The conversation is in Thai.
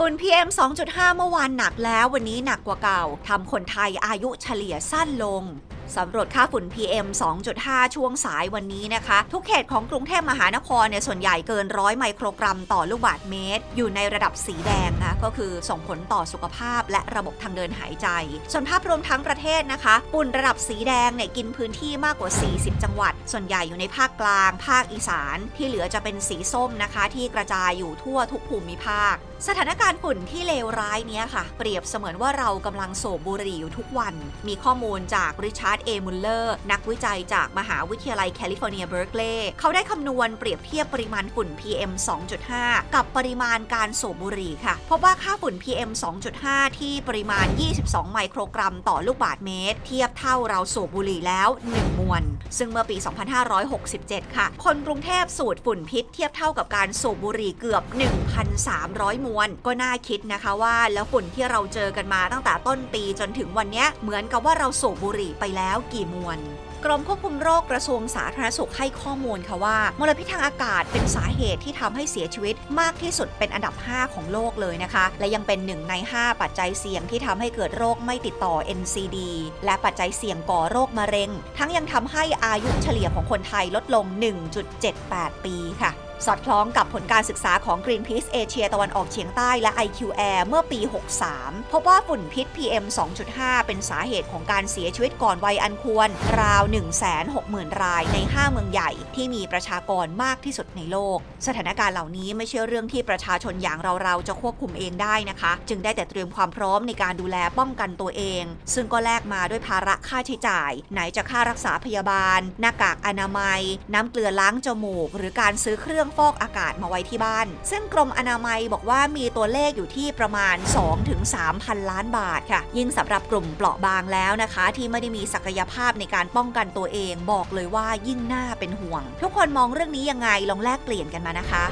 ฝุ่น PM 2.5 เมื่อวานหนักแล้ววันนี้หนักกว่าเก่าทำคนไทยอายุเฉลี่ยสั้นลง สำรวจค่าฝุ่น PM 2.5 ช่วงสายวันนี้นะคะ ทุกเขตของกรุงเทพมหานครเนี่ยส่วนใหญ่เกินร้อยไมโครกรัมต่อลูกบาศก์เมตร อยู่ในระดับสีแดงนะก็คือส่งผลต่อสุขภาพและระบบทางเดินหายใจ ส่วนภาพรวมทั้งประเทศนะคะฝุ่นระดับสีแดงเนี่ยกินพื้นที่มากกว่า 40 จังหวัด ส่วนใหญ่อยู่ในภาคกลาง ภาคอีสาน ที่เหลือจะเป็นสีส้มนะคะ ที่กระจายอยู่ทั่วทุกภูมิภาค สถานการณ์ฝุ่นที่เลวร้ายเนี้ยค่ะ เปรียบเสมือนว่าเรากำลังสูบบุหรี่อยู่ทุกวัน มีข้อมูลจากริชาร์ดเอมุลเลอร์นักวิจัยจากมหาวิทยาลัยแคลิฟอร์เนียเบิร์กเลย์เขาได้คำนวณเปรียบเทียบปริมาณฝุ่น PM 2.5 กับปริมาณการสูบบุหรี่ค่ะ พบว่าค่าฝุ่น PM 2.5 ที่ปริมาณ 22 ไมโครกรัมต่อลูกบาศก์เมตร เทียบเท่าเราสูบบุหรี่แล้ว 1 มวน ซึ่งเมื่อปี 2567 ค่ะ คนกรุงเทพสูดฝุ่นพิษเทียบเท่ากับการสูบบุหรี่เกือบ 1,300 มวน ก็น่าคิดนะคะว่าแล้วฝุ่นที่เราเจอกันมาตั้งแต่ต้นปีจนถึงวันนี้เหมือนกับว่าเราสูบบุหรี่ไปแล้วกี่มวนกรมควบคุมโรคกระทรวงสาธารณสุขให้ข้อมูลค่ะว่า มลพิษทางอากาศเป็นสาเหตุที่ทำให้เสียชีวิตมากที่สุดเป็นอันดับ 5 ของโลกเลยนะคะ และยังเป็นหนึ่งใน 5 ปัจจัยเสี่ยงที่ทำให้เกิดโรคไม่ติดต่อ NCD และปัจจัยเสี่ยงก่อโรคมะเร็ง ทั้งยังทำให้อายุเฉลี่ยของคนไทยลดลง 1.78 ปีค่ะ สอดคล้องกับผลการศึกษาของ Greenpeace เอเชียตะวันออกเฉียงใต้และ IQ Air เมื่อปี 63 พบว่าฝุ่นพิษ PM 2.5 เป็นสาเหตุของการเสียชีวิตก่อนวัยอันควร ราว 160,000 รายใน 5 เมืองใหญ่ที่มีประชากรมากที่สุดในโลก สถานการณ์เหล่านี้ไม่ใช่เรื่องที่ประชาชนอย่างเราๆ จะควบคุมเองได้นะคะ จึงได้แต่เตรียมความพร้อมในการดูแลป้องกันตัวเอง ซึ่งก็แลกมาด้วยภาระค่าใช้จ่าย ไหนจะค่ารักษาพยาบาล หน้ากากอนามัย น้ำเกลือล้างจมูก หรือการซื้อเครื่องฟอกอากาศมาไว้ที่บ้าน ซึ่งกรมอนามัยบอกว่ามีตัวเลขอยู่ที่ประมาณ 2-3พันล้านบาทค่ะ ยิ่งสำหรับกลุ่มเปราะบางแล้วนะคะ ที่ไม่ได้มีศักยภาพในการป้องกันตัวเอง บอกเลยว่ายิ่งน่าเป็นห่วง ทุกคนมองเรื่องนี้ยังไงลองแลกเปลี่ยนกันมานะคะ